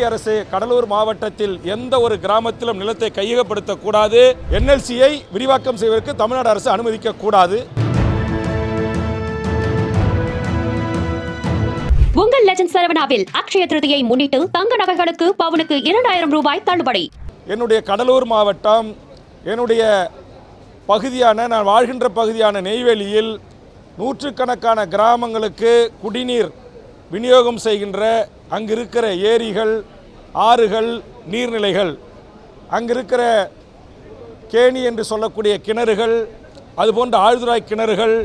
ஒன்றிய அரசு கடலூர் மாவட்டத்தில் எந்த ஒரு கிராமத்திலும் நிலத்தை கையகப்படுத்தக்கூடாது. என்எல்சியை விரிவாக்கம் செய்வதற்கு தமிழ்நாடு அரசு அனுமதிக்க கூடாது உங்கள் லெஜண்ட் சரவணாவில் அக்ஷய திருதியை முன்னிட்டு தங்க நகைகளுக்கு பவுனுக்கு இரண்டாயிரம் ரூபாய் தள்ளுபடி. என்னுடைய கடலூர் மாவட்டம் என்னுடைய பகுதியான நான் வாழ்கின்ற பகுதியான நெய்வேலியில் நூற்றுக்கணக்கான கிராமங்களுக்கு குடிநீர் விநியோகம் செய்கின்ற அங்கு இருக்கிற ஏரிகள் ஆறுகள் நீர்நிலைகள் அங்கு இருக்கிற கேணி என்று சொல்லக்கூடிய கிணறுகள் அதுபோன்ற ஆழ்துறாய் கிணறுகள்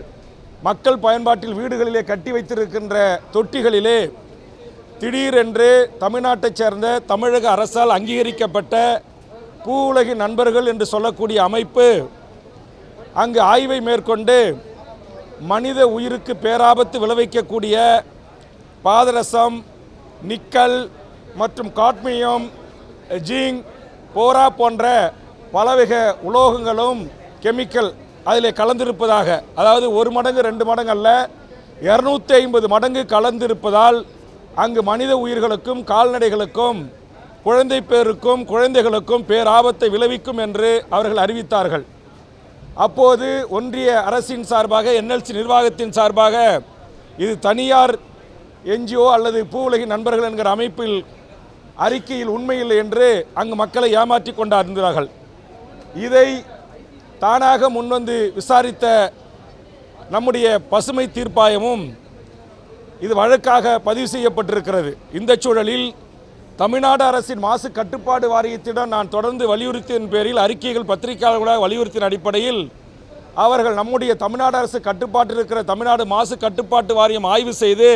மக்கள் பயன்பாட்டில் வீடுகளிலே கட்டி வைத்திருக்கின்ற தொட்டிகளிலே திடீரென்று தமிழ்நாட்டைச் சேர்ந்த தமிழக அரசால் அங்கீகரிக்கப்பட்ட பூ உலகின் நண்பர்கள் என்று சொல்லக்கூடிய அமைப்பு அங்கு ஆய்வை மேற்கொண்டு மனித உயிருக்கு பேராபத்து விளைவிக்கக்கூடிய பாதரசம் நிக்கல் மற்றும் காட்மியம் ஜீங் போரா போன்ற பலவக உலோகங்களும் கெமிக்கல் அதில் கலந்திருப்பதாக அதாவது ஒரு மடங்கு ரெண்டு மடங்கு அல்ல இரநூத்தி ஐம்பது மடங்கு கலந்திருப்பதால் அங்கு மனித உயிர்களுக்கும் கால்நடைகளுக்கும் குழந்தை பேருக்கும் குழந்தைகளுக்கும் பேராபத்தை விளைவிக்கும் என்று அவர்கள் அறிவித்தார்கள். அப்போது ஒன்றிய அரசின் சார்பாக என்எல்சி நிர்வாகத்தின் சார்பாக இது தனியார் என்ஜிஓ அல்லது பூ உலகின் நண்பர்கள் என்கிற அமைப்பில் அறிக்கையில் உண்மையில்லை என்று அங்கு மக்களை ஏமாற்றி கொண்டார்ந்தார்கள் இதை தானாக முன்வந்து விசாரித்த நம்முடைய பசுமை தீர்ப்பாயமும் இது வழக்காக பதிவு செய்யப்பட்டிருக்கிறது. இந்த சூழலில் தமிழ்நாடு அரசின் மாசு கட்டுப்பாடு வாரியத்திடம் நான் தொடர்ந்து வலியுறுத்தியின் பேரில் அறிக்கைகள் பத்திரிகையாளர்களாக வலியுறுத்தின அடிப்படையில் அவர்கள் நம்முடைய தமிழ்நாடு அரசு கட்டுப்பாட்டில் இருக்கிற தமிழ்நாடு மாசு கட்டுப்பாட்டு வாரியம் ஆய்வு செய்து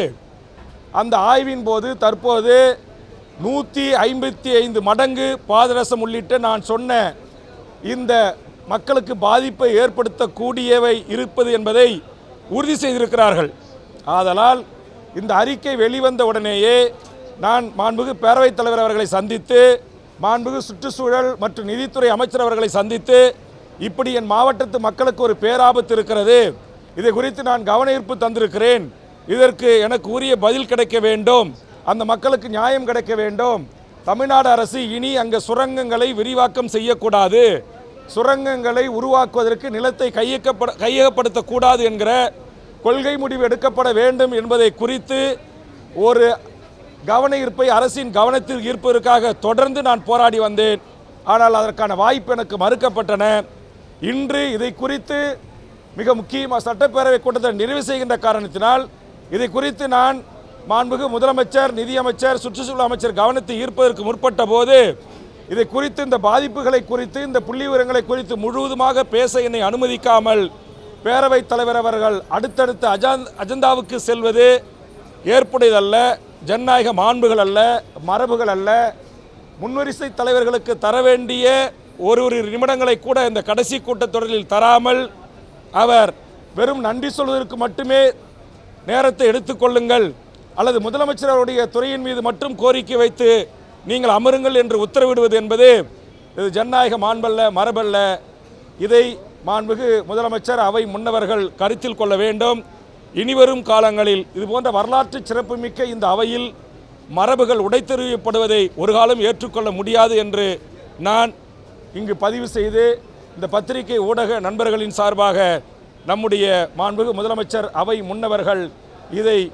அந்த ஆய்வின் போது தற்போது நூற்றி ஐம்பத்தி ஐந்து மடங்கு பாதரசம் உள்ளிட்ட நான் சொன்ன இந்த மக்களுக்கு பாதிப்பை ஏற்படுத்தக்கூடியவை இருப்பது என்பதை உறுதி செய்திருக்கிறார்கள். ஆதலால் இந்த அறிக்கை வெளிவந்த உடனேயே நான் மாண்புகு பேரவைத் தலைவர் அவர்களை சந்தித்து மாண்புகு சுற்றுச்சூழல் மற்றும் நிதித்துறை அமைச்சர் அவர்களை சந்தித்து இப்படி என் மாவட்டத்து மக்களுக்கு ஒரு பேராபத்து இருக்கிறது. இதை குறித்து நான் கவன ஈர்ப்பு தந்திருக்கிறேன். இதற்கு எனக்கு உரிய பதில் கிடைக்க வேண்டும். அந்த மக்களுக்கு நியாயம் கிடைக்க வேண்டும். தமிழ்நாடு அரசு இனி அங்கே சுரங்கங்களை விரிவாக்கம் செய்யக்கூடாது. சுரங்கங்களை உருவாக்குவதற்கு நிலத்தை கையகப்பட கையகப்படுத்தக்கூடாது என்கிற கொள்கை முடிவு எடுக்கப்பட வேண்டும் என்பதை குறித்து ஒரு கவன ஈர்ப்பை அரசின் கவனத்தில் ஈர்ப்பதற்காக தொடர்ந்து நான் போராடி வந்தேன். ஆனால் அதற்கான வாய்ப்பு எனக்கு மறுக்கப்பட்டன. இன்று இதை குறித்து மிக முக்கியமாக சட்டப்பேரவை கூட்டத்தை நிறைவு செய்கின்ற காரணத்தினால் இதை குறித்து நான் மாண்புகு முதலமைச்சர் நிதியமைச்சர் சுற்றுச்சூழல் அமைச்சர் கவனத்தை ஈர்ப்பதற்கு முற்பட்ட போது இதை குறித்து இந்த பாதிப்புகளை குறித்து இந்த புள்ளி விவரங்களை குறித்து முழுவதுமாக பேச என்னை அனுமதிக்காமல் பேரவைத் தலைவர் அவர்கள் அடுத்தடுத்த அஜாந் அஜந்தாவுக்கு செல்வது ஏற்புடையதல்ல ஜனநாயக மாண்புகள் அல்ல மரபுகள் அல்ல. முன்வரிசை தலைவர்களுக்கு தர வேண்டிய ஒரு ஒரு நிமிடங்களை கூட இந்த கடைசி கூட்டத்தொடரில் தராமல் அவர் வெறும் நன்றி சொல்வதற்கு மட்டுமே நேரத்தை எடுத்துக்கொள்ளுங்கள் அல்லது முதலமைச்சர் அவருடைய துறையின் மீது மட்டும் கோரிக்கை வைத்து நீங்கள் அமருங்கள் என்று உத்தரவிடுவது என்பது இது ஜனநாயக மாண்பல்ல மரபல்ல. இதை மாண்புகு முதலமைச்சர் அவை முன்னவர்கள் கருத்தில் கொள்ள வேண்டும். இனிவரும் காலங்களில் இதுபோன்ற வரலாற்று சிறப்புமிக்க இந்த அவையில் மரபுகள் உடைத்தெறியப்படுவதை ஒரு காலம் ஏற்றுக்கொள்ள முடியாது என்று நான் இங்கு பதிவு செய்து இந்த பத்திரிகை ஊடக நண்பர்களின் சார்பாக நம்முடைய மாண்புகு முதலமைச்சர் அவை முன்னவர்கள் இதை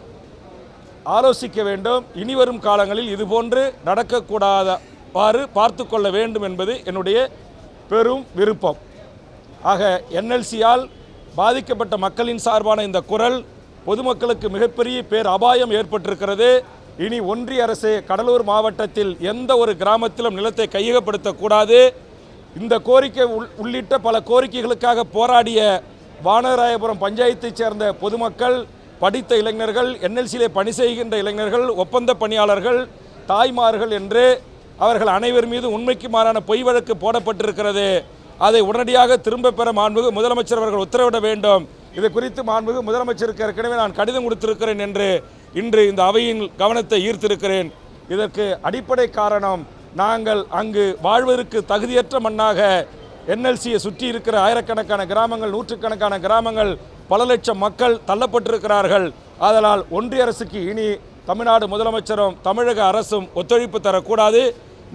ஆலோசிக்க வேண்டும். இனிவரும் காலங்களில் இதுபோன்று நடக்கக்கூடாதவாறு பார்த்து கொள்ள வேண்டும் என்பது என்னுடைய பெரும் விருப்பம். ஆக என்எல்சியால் பாதிக்கப்பட்ட மக்களின் சார்பான இந்த குரல் பொதுமக்களுக்கு மிகப்பெரிய பேர் அபாயம் ஏற்பட்டிருக்கிறது. இனி ஒன்றிய அரசு கடலூர் மாவட்டத்தில் எந்த ஒரு கிராமத்திலும் நிலத்தை கையகப்படுத்தக்கூடாது. இந்த கோரிக்கை உள்- உள்ளிட்ட பல கோரிக்கைகளுக்காக போராடிய வானராயபுரம் பஞ்சாயத்தைச் சேர்ந்த பொதுமக்கள் படித்த இளைஞர்கள் என்எல்சியிலே பணி செய்கின்ற இளைஞர்கள் ஒப்பந்த பணியாளர்கள் தாய்மார்கள் என்று அவர்கள் அனைவர் மீது உண்மைக்கு மாறான பொய் வழக்கு போடப்பட்டிருக்கிறது. அதை உடனடியாக திரும்ப பெற மாண்புகு முதலமைச்சர் அவர்கள் உத்தரவிட வேண்டும். இது குறித்து மாண்புகு முதலமைச்சருக்கு ஏற்கனவே நான் கடிதம் கொடுத்திருக்கிறேன் என்று இன்று இந்த அவையின் கவனத்தை ஈர்த்திருக்கிறேன். இதற்கு அடிப்படை காரணம் நாங்கள் அங்கு வாழ்வதற்கு தகுதியற்ற மண்ணாக என்எல்சியை சுற்றி இருக்கிற ஆயிரக்கணக்கான கிராமங்கள் நூற்றுக்கணக்கான கிராமங்கள் பல லட்சம் மக்கள் தள்ளப்பட்டிருக்கிறார்கள். ஆதலால் ஒன்றிய அரசுக்கு இனி தமிழ்நாடு முதலமைச்சரும் தமிழக அரசும் ஒத்துழைப்பு தரக்கூடாது.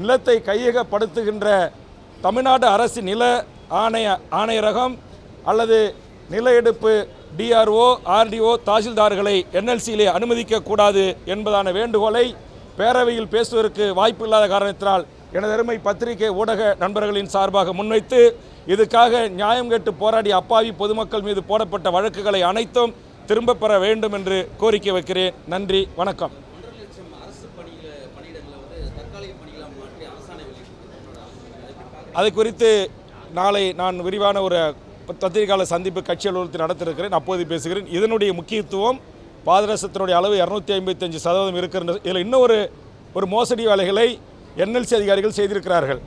நிலத்தை கையகப்படுத்துகின்ற தமிழ்நாடு அரசு நில ஆணைய ஆணையரகம் அல்லது நில எடுப்பு டிஆர்ஓ ஆர்டிஓ தாசில்தார்களை என்எல்சியிலே அனுமதிக்கக்கூடாது என்பதான வேண்டுகோளை பேரவையில் பேசுவதற்கு வாய்ப்பு இல்லாத காரணத்தினால் எனது அருமை பத்திரிகை ஊடக நண்பர்களின் சார்பாக முன்வைத்து இதுக்காக நியாயம் கேட்டு போராடிய அப்பாவி பொதுமக்கள் மீது போடப்பட்ட வழக்குகளை அனைத்தும் திரும்ப பெற வேண்டும் என்று கோரிக்கை வைக்கிறேன். நன்றி வணக்கம். அது குறித்து நாளை நான் விரிவான ஒரு பத்திரிகையாளர் சந்திப்பு கட்சி அலுவலகத்தில் நடத்திருக்கிறேன். அப்போது பேசுகிறேன். இதனுடைய முக்கியத்துவம் பாதரசத்தினுடைய அளவு இரநூத்தி ஐம்பத்தஞ்சு சதவீதம் இருக்கிற இதில் இன்னும் ஒரு ஒரு மோசடி வேலைகளை என்எல்சி அதிகாரிகள் செய்திருக்கிறார்கள்.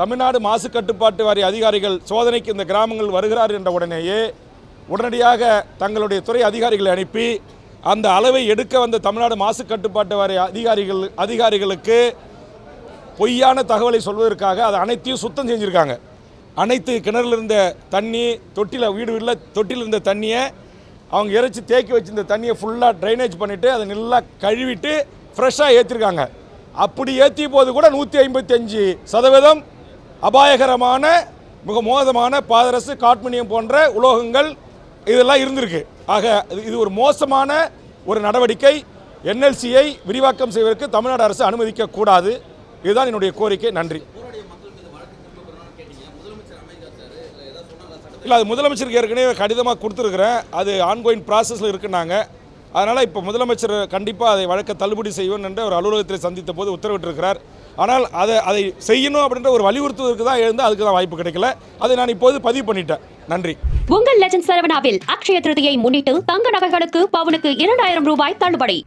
தமிழ்நாடு மாசு கட்டுப்பாட்டு வாரிய அதிகாரிகள் சோதனைக்கு இந்த கிராமங்கள் வருகிறார் என்ற உடனேயே உடனடியாக தங்களுடைய துறை அதிகாரிகளை அனுப்பி அந்த அளவை எடுக்க வந்த தமிழ்நாடு மாசு கட்டுப்பாட்டு வாரிய அதிகாரிகள் அதிகாரிகளுக்கு பொய்யான தகவலை சொல்வதற்காக அதை அனைத்தையும் சுத்தம் செஞ்சுருக்காங்க. அனைத்து கிணறுல இருந்த தண்ணி தொட்டியில் வீடு வீட்டில் தொட்டியில் இருந்த தண்ணியை அவங்க இறைச்சி தேக்கி வச்சிருந்த தண்ணியை ஃபுல்லாக ட்ரைனேஜ் பண்ணிவிட்டு அதை நல்லா கழுவிட்டு ஃப்ரெஷ்ஷாக ஏற்றிருக்காங்க அப்படி ஏற்றிய போது கூட நூற்றி ஐம்பத்தஞ்சு சதவீதம் அபாயகரமான மிக மோசமான பாதரசு காட்மினியம் போன்ற உலோகங்கள் இதெல்லாம் இருந்திருக்கு. ஆக இது- இது ஒரு மோசமான ஒரு நடவடிக்கை. என்எல்சியை விரிவாக்கம் செய்வதற்கு தமிழ்நாடு அரசு அனுமதிக்க கூடாது இதுதான் என்னுடைய கோரிக்கை. நன்றி. இல்லை இல்லை அது முதலமைச்சருக்கு ஏற்கனவே கடிதமாக கொடுத்துருக்குறேன். அது ஆன்கோயிங் ப்ராசஸில் இருக்குன்னாங்க. அதனால் இப்போ முதலமைச்சர் கண்டிப்பாக அதை வழக்க தள்ளுபடி செய்வோம் என்று அவர் அலுவலகத்தில் சந்தித்த போது உத்தரவிட்டிருக்கிறார். ஆனால் அதை அதை செய்யணும் அப்படின்ற ஒரு வலியுறுத்துவதற்கு தான் எழுந்து அதுக்கு தான் வாய்ப்பு கிடைக்கல. அதை நான் இப்போது பதிவு பண்ணிட்டேன். நன்றி. உங்கள் லெஜண்ட் சரவணாவில் அக்ஷய திருதியை முன்னிட்டு தங்க நகைகளுக்கு பவுனுக்கு இரண்டாயிரம் ரூபாய் தள்ளுபடி.